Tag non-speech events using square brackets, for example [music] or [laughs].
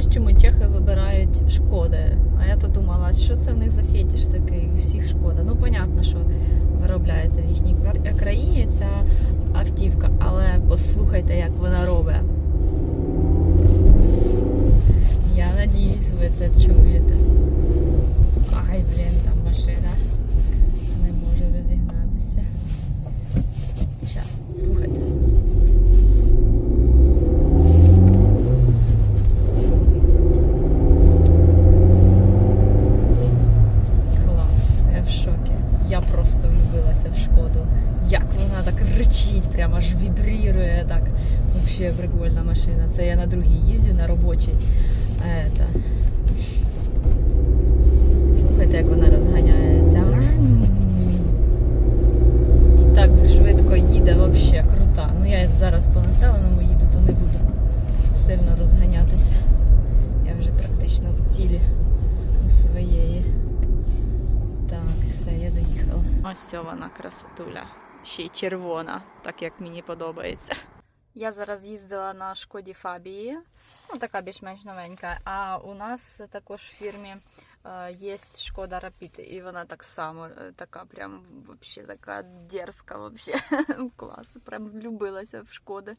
Ось чому чехи вибирають шкоди. А я то думала, що це в них за фетіш такий, у всіх шкода. Ну, понятно, що виробляється в їхній країні ця автівка, але послухайте, як вона робить. Я надіюсь, ви це чуєте. Ай, блін, там машина. Не можу розігнатися. Щас, слухайте. Клас, я в шокі. Я просто влюбилася в шкоду. Як вона так речить, прямо аж вібрірує так. Взагалі прикольна машина. Це я на другій їздю, на робочій. Это... Слухайте, як вона розганяється. І так швидко їде, взагалі крута. Ну я зараз по населеному їду, то не буду сильно розганятися. Я вже практично в цілі у своєї. Ось вона красотуля. Ще й червона, так як мені подобається. Я зараз їздила на шкоді Фабії, ну така більш-менш новенька. А у нас також в фірмі е, є шкода Рапід, і вона так само е, така, прям вообще така дерзка, вообще [laughs] клас. Прям влюбилася в шкоди.